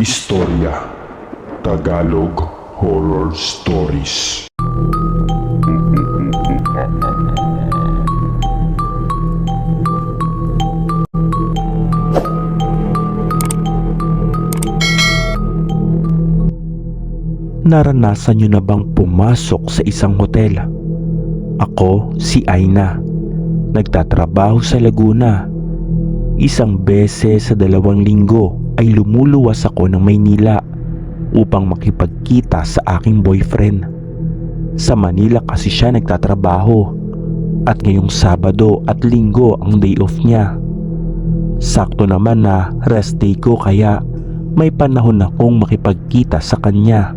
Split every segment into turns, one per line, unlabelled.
Istorya Tagalog Horror Stories
Naranasan nyo na bang pumasok sa isang hotel? Ako si Aina. Nagtatrabaho sa Laguna. Isang beses sa dalawang linggo ay lumuluwas ako ng Maynila upang makipagkita sa aking boyfriend. Sa Manila kasi siya nagtatrabaho at ngayong Sabado at Linggo ang day off niya. Sakto naman na rest day ko kaya may panahon akong makipagkita sa kanya.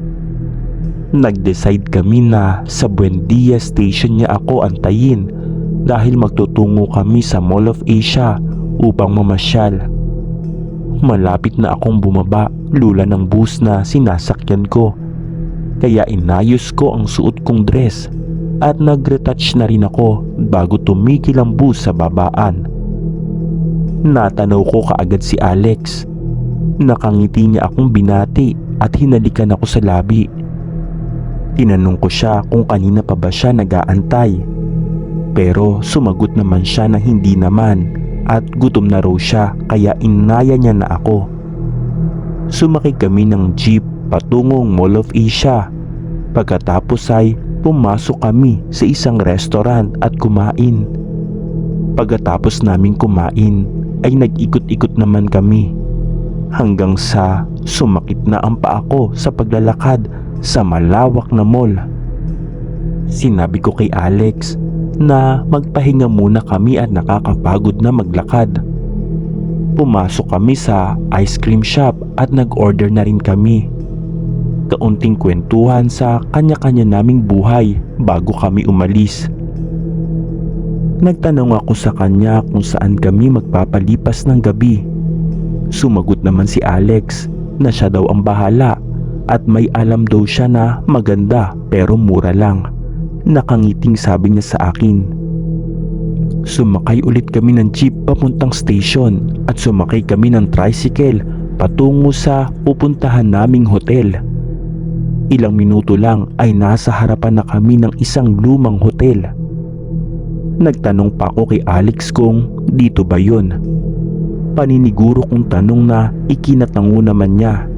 Nag-decide kami na sa Buendia Station niya ako antayin dahil magtutungo kami sa Mall of Asia upang mamasyal. Malapit na akong bumaba lula ng bus na sinasakyan ko. Kaya inayos ko ang suot kong dress at nag-retouch na rin ako bago tumigil ang bus sa babaan. Natanaw ko kaagad si Alex. Nakangiti niya akong binati at hinalikan ako sa labi. Tinanong ko siya kung kanina pa ba siya nag-aantay. Pero sumagot naman siya na hindi naman at gutom na raw siya kaya inaya niya na ako. Sumakay kami ng jeep patungong Mall of Asia. Pagkatapos ay pumasok kami sa isang restaurant at kumain. Pagkatapos naming kumain ay nag-ikot-ikot naman kami hanggang sa sumakit na ang paa ko sa paglalakad sa malawak na mall. Sinabi ko kay Alex na magpahinga muna kami at nakakapagod na maglakad. Pumasok kami sa ice cream shop at nag-order na rin kami. Kaunting kwentuhan sa kanya-kanya naming buhay bago kami umalis. Nagtanong ako sa kanya kung saan kami magpapalipas ng gabi. Sumagot naman si Alex na siya daw ang bahala at may alam daw siya na maganda pero mura lang. Nakangiting sabi niya sa akin. Sumakay ulit kami ng jeep papuntang station at sumakay kami ng tricycle patungo sa pupuntahan naming hotel. Ilang minuto lang ay nasa harapan na kami ng isang lumang hotel. Nagtanong pa ako kay Alex kung dito ba yun. Paniniguro kong tanong na ikinatango naman niya.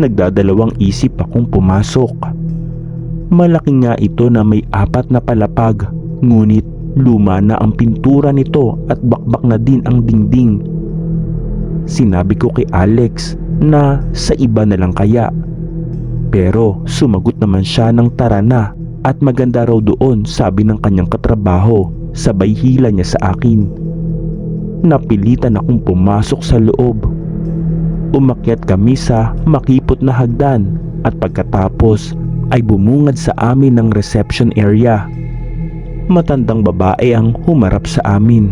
Nagdadalawang isip akong pumasok. Malaki nga ito na may apat na palapag ngunit luma na ang pintura nito at bakbak na din ang dingding. Sinabi ko kay Alex na sa iba na lang kaya. Pero sumagot naman siya ng tara na at maganda raw doon sabi ng kanyang katrabaho sabay hila niya sa akin. Napilitan akong pumasok sa loob. Umakyat kami sa makipot na hagdan at pagkatapos ay bumungad sa amin ng reception area. Matandang babae ang humarap sa amin.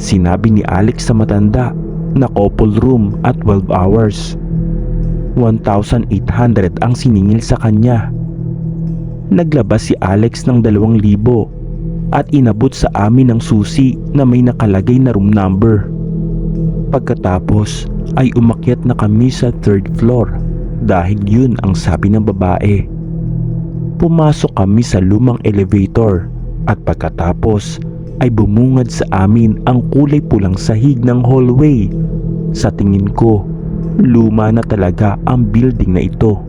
Sinabi ni Alex sa matanda na couple room at 12 hours. 1,800 ang siningil sa kanya. Naglabas si Alex ng 2,000 at inabot sa amin ang susi na may nakalagay na room number. Pagkatapos ay umakyat na kami sa third floor dahil yun ang sabi ng babae. Pumasok kami sa lumang elevator at pagkatapos ay bumungad sa amin ang kulay pulang sahig ng hallway. Sa tingin ko, luma na talaga ang building na ito.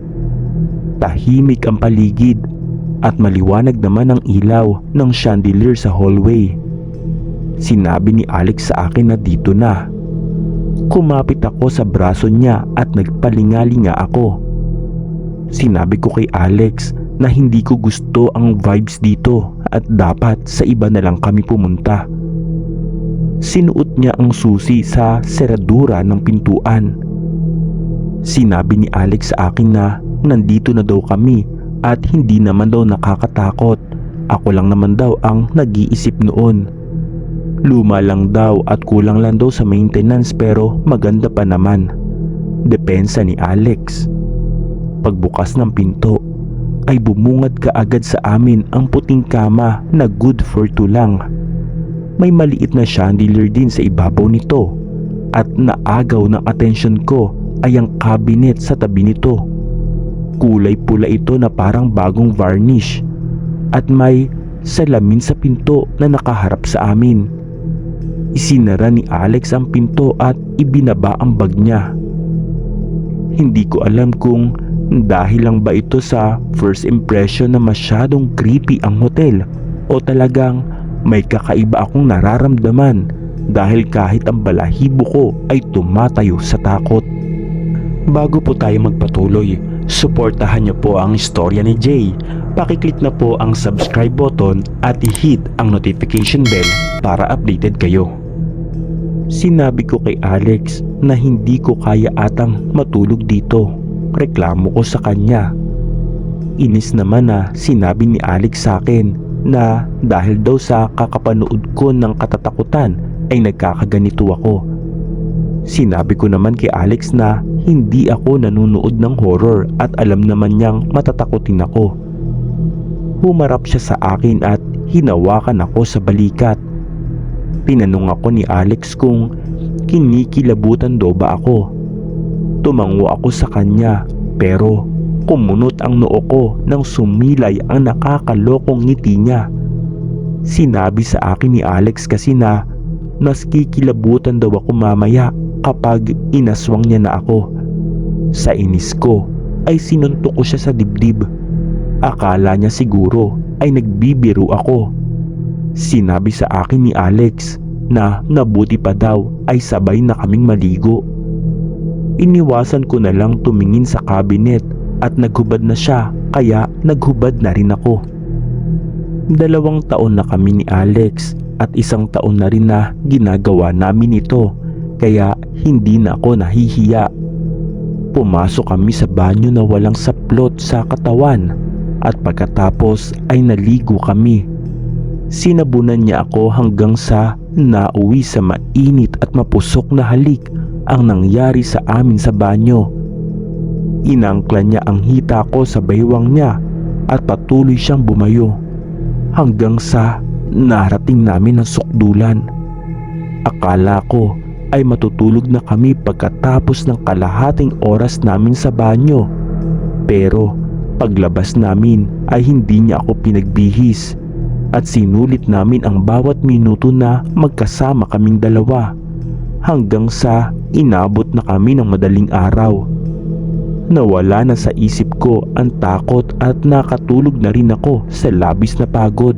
Tahimik ang paligid at maliwanag naman ang ilaw ng chandelier sa hallway. Sinabi ni Alex sa akin na dito na. Kumapit ako sa braso niya at nagpalingalinga ako. Sinabi ko kay Alex na hindi ko gusto ang vibes dito at dapat sa iba na lang kami pumunta. Sinuot niya ang susi sa seradura ng pintuan. Sinabi ni Alex sa akin na nandito na daw kami at hindi naman daw nakakatakot. Ako lang naman daw ang nag-iisip noon. Luma lang daw at kulang lang daw sa maintenance pero maganda pa naman. Depensa ni Alex. Pagbukas ng pinto ay bumungad kaagad sa amin ang puting kama na good for two lang. May maliit na chandelier din sa ibabaw nito at naagaw ng atensyon ko ay ang cabinet sa tabi nito. Kulay pula ito na parang bagong varnish at may salamin sa pinto na nakaharap sa amin. Isinara ni Alex ang pinto at ibinaba ang bag niya. Hindi ko alam kung dahil lang ba ito sa first impression na masyadong creepy ang hotel o talagang may kakaiba akong nararamdaman dahil kahit ang balahibo ko ay tumatayo sa takot. Bago po tayo magpatuloy, suportahan niyo po ang istorya ni Jay. Pakiclick na po ang subscribe button at i-hit ang notification bell para updated kayo. Sinabi ko kay Alex na hindi ko kaya atang matulog dito. Reklamo ko sa kanya. Inis naman na sinabi ni Alex sa akin na dahil daw sa kakapanood ko ng katatakutan ay nagkakaganito ako. Sinabi ko naman kay Alex na hindi ako nanonood ng horror at alam naman niyang matatakutin ako. Humarap siya sa akin at hinawakan ako sa balikat. Tinanong ako ni Alex kung kinikilabutan daw ba ako. Tumango ako sa kanya pero kumunot ang noo ko nang sumilay ang nakakalokong ngiti niya. Sinabi sa akin ni Alex kasi na mas kikilabutan daw ako mamaya kapag inaswang niya na ako. Sa inis ko ay sinuntok ko siya sa dibdib. Akala niya siguro ay nagbibiro ako. Sinabi sa akin ni Alex na nabuti pa daw ay sabay na kaming maligo. Iniwasan ko na lang tumingin sa cabinet at naghubad na siya kaya naghubad na rin ako. Dalawang taon na kami ni Alex at isang taon na rin na ginagawa namin ito kaya hindi na ako nahihiya. Pumasok kami sa banyo na walang saplot sa katawan at pagkatapos ay naligo kami. Sinabunan niya ako hanggang sa nauwi sa mainit at mapusok na halik ang nangyari sa amin sa banyo. Inangkla niya ang hita ko sa baywang niya at patuloy siyang bumayo hanggang sa narating namin ang sukdulan. Akala ko ay matutulog na kami pagkatapos ng kalahating oras namin sa banyo. Pero paglabas namin ay hindi niya ako pinagbihis at sinulit namin ang bawat minuto na magkasama kaming dalawa hanggang sa inabot na kami ng madaling araw. Nawala na sa isip ko ang takot at nakatulog na rin ako sa labis na pagod.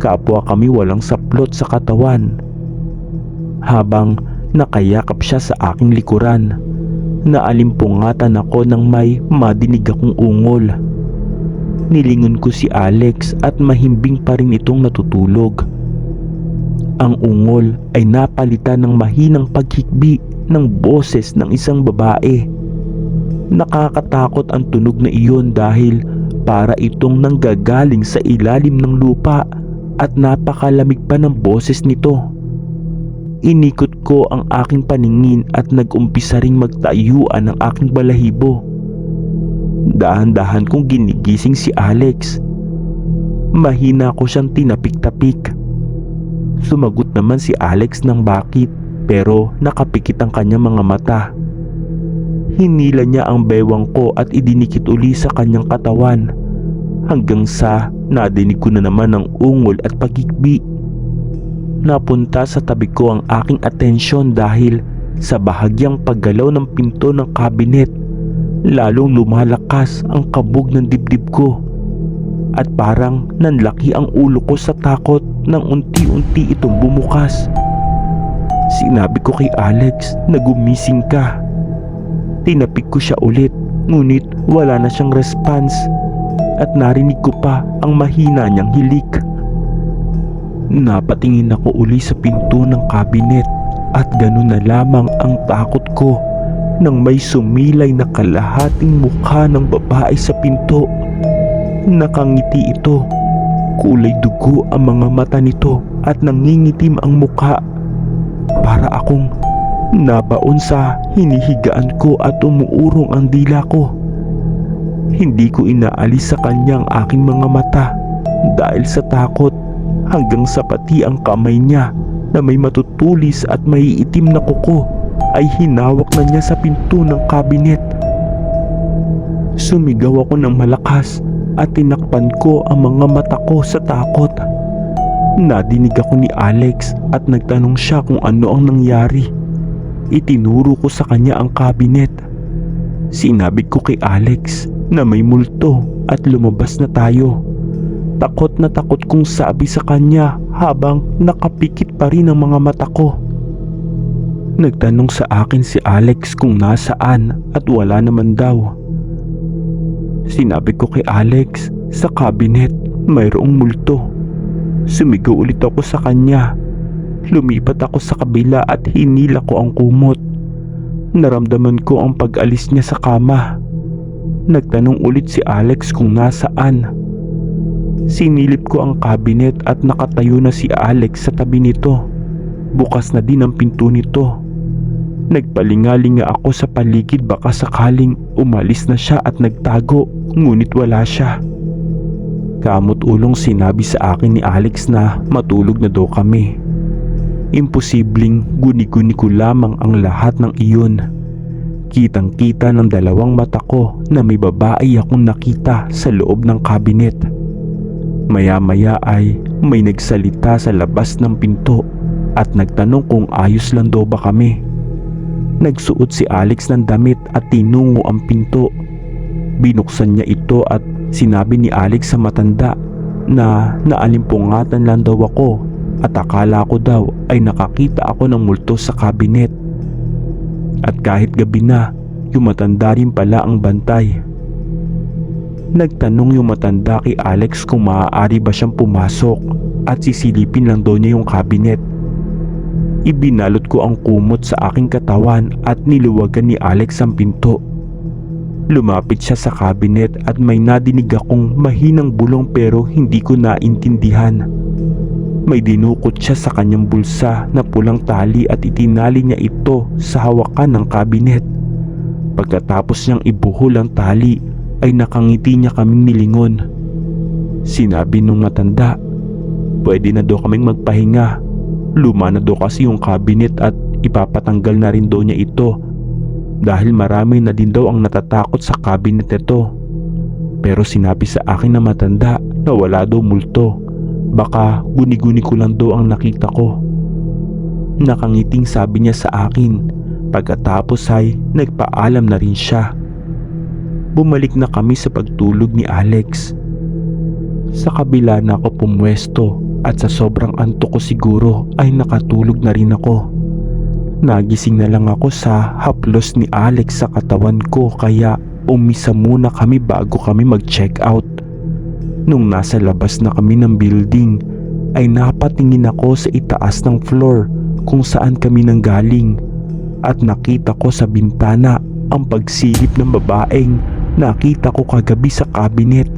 Kapwa kami walang saplot sa katawan. Habang nakayakap siya sa aking likuran, naalimpungatan ako nang may madinig akong ungol. Nilingon ko si Alex at mahimbing pa rin itong natutulog. Ang ungol ay napalitan ng mahinang paghikbi ng boses ng isang babae. Nakakatakot ang tunog na iyon dahil para itong nanggagaling sa ilalim ng lupa at napakalamig pa ng boses nito. Inikot ko ang aking paningin at nag-umpisa ring magtayuan ang aking balahibo. Dahan-dahan kong ginigising si Alex. Mahina ko siyang tinapik-tapik. Sumagot naman si Alex ng bakit pero nakapikit ang kanyang mga mata. Hinila niya ang bewang ko at idinikit uli sa kanyang katawan hanggang sa nadinig ko na naman ang ungol at pagikbi. Napunta sa tabi ko ang aking atensyon dahil sa bahagyang paggalaw ng pinto ng kabinet lalong lumalakas ang kabog ng dibdib ko at parang nanlaki ang ulo ko sa takot nang unti-unti itong bumukas. Sinabi ko kay Alex na gumising ka. Tinapik ko siya ulit ngunit wala na siyang response at narinig ko pa ang mahina niyang hilik. Napatingin ako uli sa pinto ng kabinet at ganun na lamang ang takot ko nang may sumilay na kalahating mukha ng babae sa pinto. Nakangiti ito. Kulay dugo ang mga mata nito at nangingitim ang mukha. Para akong nabaon sa hinihigaan ko at umuurong ang dila ko. Hindi ko inaalis sa kanya ang aking mga mata dahil sa takot hanggang sa pati ang kamay niya na may matutulis at may itim na kuko ay hinawak na niya sa pinto ng kabinet. Sumigaw ako ng malakas at tinakpan ko ang mga mata ko sa takot. Nadinig ako ni Alex at nagtanong siya kung ano ang nangyari. Itinuro ko sa kanya ang kabinet. Sinabi ko kay Alex na may multo at lumabas na tayo. Takot na takot kong sabi sa kanya habang nakapikit pa rin ang mga mata ko. Nagtanong sa akin si Alex kung nasaan at wala naman daw. Sinabi ko kay Alex sa kabinet mayroong multo. Sumigaw ulit ako sa kanya. Lumipat ako sa kabila at hinila ko ang kumot. Naramdaman ko ang pag-alis niya sa kama. Nagtanong ulit si Alex kung nasaan. Sinilip ko ang kabinet at nakatayo na si Alex sa tabi nito. Bukas na din ang pinto nito. Nagpalingalinga ako sa paligid baka sakaling umalis na siya at nagtago ngunit wala siya. Kamot ulong sinabi sa akin ni Alex na matulog na daw kami. Imposibleng guni-guni ko lamang ang lahat ng iyon. Kitang kita ng dalawang mata ko na may babae akong nakita sa loob ng kabinet. Maya-maya ay may nagsalita sa labas ng pinto at nagtanong kung ayos lang daw ba kami. Nagsuot si Alex ng damit at tinungo ang pinto. Binuksan niya ito at sinabi ni Alex sa matanda na naalimpungatan lang daw ako at akala ko daw ay nakakita ako ng multo sa kabinet. At kahit gabi na, yung matanda rin pala ang bantay. Nagtanong yung matanda kay Alex kung maaari ba siyang pumasok at sisilipin lang daw niya yung kabinet. Ibinalot ko ang kumot sa aking katawan at niluwagan ni Alex ang pinto. Lumapit siya sa kabinet at may nadinig akong mahinang bulong pero hindi ko naintindihan. May dinukot siya sa kanyang bulsa na pulang tali at itinali niya ito sa hawakan ng kabinet. Pagkatapos niyang ibuhol ang tali ay nakangiti niya kaming nilingon. Sinabi nung matanda, pwede na daw kaming magpahinga. Luma na daw kasi yung cabinet at ipapatanggal na rin daw niya ito dahil marami na din daw ang natatakot sa cabinet nito. Pero sinabi sa akin na matanda na wala daw multo. Baka guni-guni ko lang daw ang nakita ko. Nakangiting sabi niya sa akin pagkatapos ay nagpaalam na rin siya. Bumalik na kami sa pagtulog ni Alex. Sa kabila na ako pumwesto at sa sobrang antok ko siguro ay nakatulog na rin ako. Nagising na lang ako sa haplos ni Alex sa katawan ko kaya umisa muna kami bago kami mag-check out. Nung nasa labas na kami ng building ay napatingin ako sa itaas ng floor kung saan kami nanggaling at nakita ko sa bintana ang pagsilip ng babaeng nakita ko kagabi sa kabinet.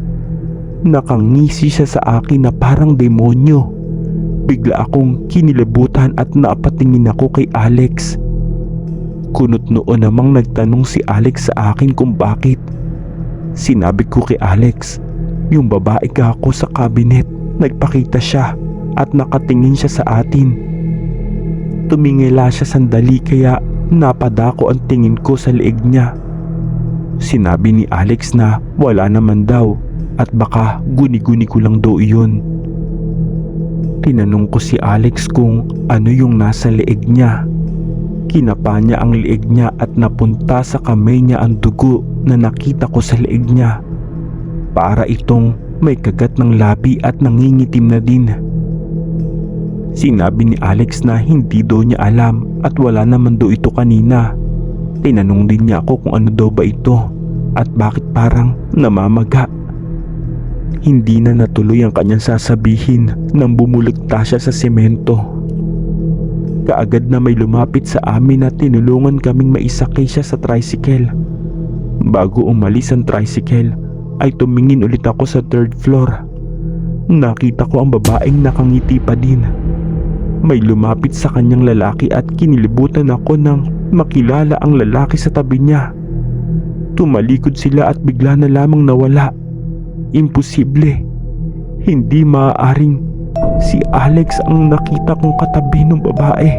Nakangisi siya sa akin na parang demonyo. Bigla akong kinilabutan at napatingin ako kay Alex. Kunot noon namang nagtanong si Alex sa akin kung bakit. Sinabi ko kay Alex, yung babae ka ako sa kabinet. Nagpakita siya at nakatingin siya sa atin. Tumingila siya sandali kaya napadako ang tingin ko sa leeg niya. Sinabi ni Alex na wala naman daw at baka guni-guni ko lang daw iyon. Tinanong ko si Alex kung ano yung nasa leeg niya. Kinapa niya ang leeg niya at napunta sa kamay niya ang dugo na nakita ko sa leeg niya. Para itong may kagat ng labi at nangingitim na din. Sinabi ni Alex na hindi daw niya alam at wala naman daw ito kanina. Tinanong din niya ako kung ano daw ba ito at bakit parang namamaga. Hindi na natuloy ang kanyang sasabihin nang bumulagta siya sa semento. Kaagad na may lumapit sa amin at tinulungan kaming maisakay siya sa tricycle. Bago umalis ang tricycle ay tumingin ulit ako sa third floor. Nakita ko ang babaeng nakangiti pa din. May lumapit sa kanyang lalaki at kinilibutan ako nang makilala ang lalaki sa tabi niya. Tumalikod sila at bigla na lamang nawala. Imposible. Hindi maaaring si Alex ang nakita kong katabi ng babae.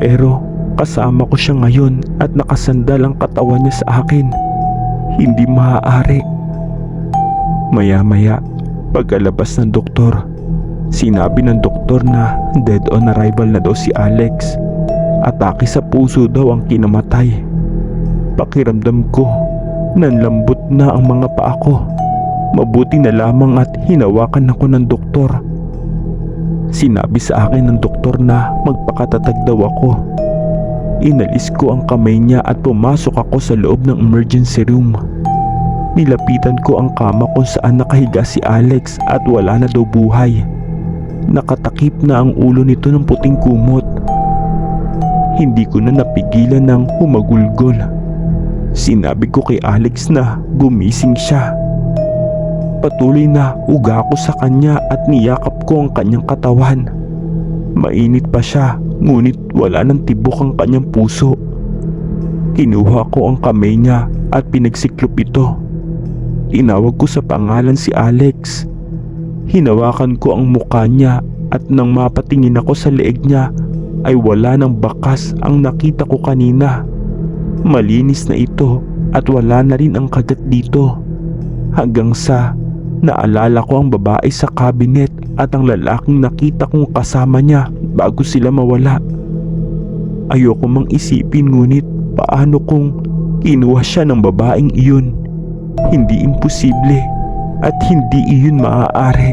Pero Kasama ko siya ngayon at nakasandal ang katawan niya sa akin. Hindi maaari. Maya-maya, pagkalabas ng doktor, sinabi ng doktor na dead on arrival na daw si Alex. Atake sa puso daw ang kinamatay. Pakiramdam ko, nanlambot na ang mga paa ko. Mabuti na lamang at hinawakan ako ng doktor. Sinabi sa akin ng doktor na magpakatatag daw ako. Inalis ko ang kamay niya at pumasok ako sa loob ng emergency room. Nilapitan ko ang kama kung saan nakahiga si Alex at wala na daw buhay. Nakatakip na ang ulo nito ng puting kumot. Hindi ko na napigilan ng humagulgol. Sinabi ko kay Alex na gumising siya. Patuloy na uga ko sa kanya at niyakap ko ang kanyang katawan. Mainit pa siya ngunit wala nang tibok ang kanyang puso. Kinuha ko ang kamay niya at pinagsiklop ito. Tinawag ko sa pangalan si Alex. Hinawakan ko ang mukha niya at nang mapatingin ako sa leeg niya ay wala ng bakas ang nakita ko kanina. Malinis na ito at wala na rin ang kagat dito. Hanggang sa naalala ko ang babae sa cabinet at ang lalaking nakita kong kasama niya bago sila mawala. Ayoko mang isipin ngunit paano kung kinuha siya ng babaeng iyon. Hindi imposible at hindi iyon maaari.